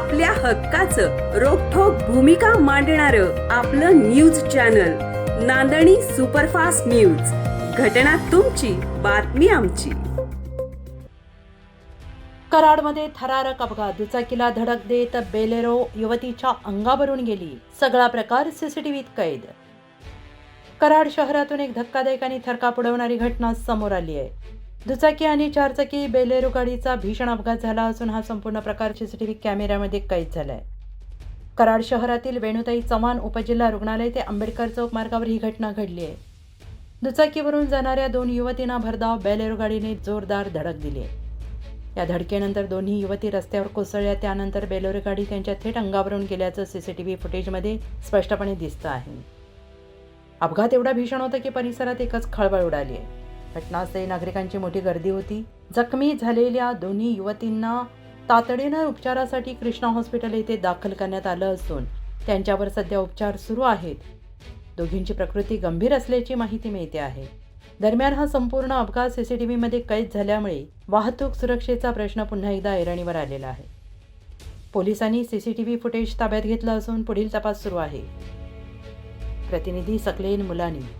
आपल्या हक्काचं रोखोक भूमिका मांडणार आपलं न्यूज चॅनल नांदणी सुपरफास्ट न्यूज. घटना तुमची बातमी आमची. कराडमध्ये थरारक अपघात. दुचाकीला धडक देत बेलेरो युवतीच्या अंगावरून गेली. सगळा प्रकार सीसीटीव्हीत कैद. कराड शहरातून एक धक्कादायक आणि थरकाप उडवणारी घटना समोर आली आहे. दुचाकी आणि चारचाकी बेलेरो गाडीचा भीषण अपघात झाला असून हा संपूर्ण प्रकार सीसीटीव्ही कॅमेऱ्यामध्ये कैद झालाय. कराड शहरातील वेणुताई चव्हाण उपजिल्हा रुग्णालय ते आंबेडकर चौक मार्गावर ही घटना घडली आहे. दुचाकीवरून जाणाऱ्या दोन युवतींना भरधाव बेलेरो गाडीने जोरदार धडक दिली या धडकेनंतर दोन्ही युवती रस्त्यावर कोसळल्या त्यानंतर बेलोरे गाडी त्यांच्या थेट अंगावरून गेल्याचं सीसीटीव्ही फुटेजमध्ये स्पष्टपणे दिसतं आहे. अपघात एवढा भीषण होता की परिसरात एकच खळबळ उडाली आहे. घटनास्थळी नागरिकांची मोठी गर्दी होती. जखमी झालेल्या दोन्ही युवतींना तातडीनं उपचारासाठी कृष्णा हॉस्पिटल येथे दाखल करण्यात आलं असून त्यांच्यावर सध्या उपचार सुरू आहेत. दोघींची प्रकृती गंभीर असल्याची माहिती मिळते आहे. दरम्यान हा संपूर्ण अपघात सीसीटीव्हीमध्ये कैद झाल्यामुळे वाहतूक सुरक्षेचा प्रश्न पुन्हा एकदा ऐरणीवर आलेला आहे. पोलिसांनी सीसीटीव्ही फुटेज ताब्यात घेतलं असून पुढील तपास सुरू आहे. प्रतिनिधी सकलेन मुलानी.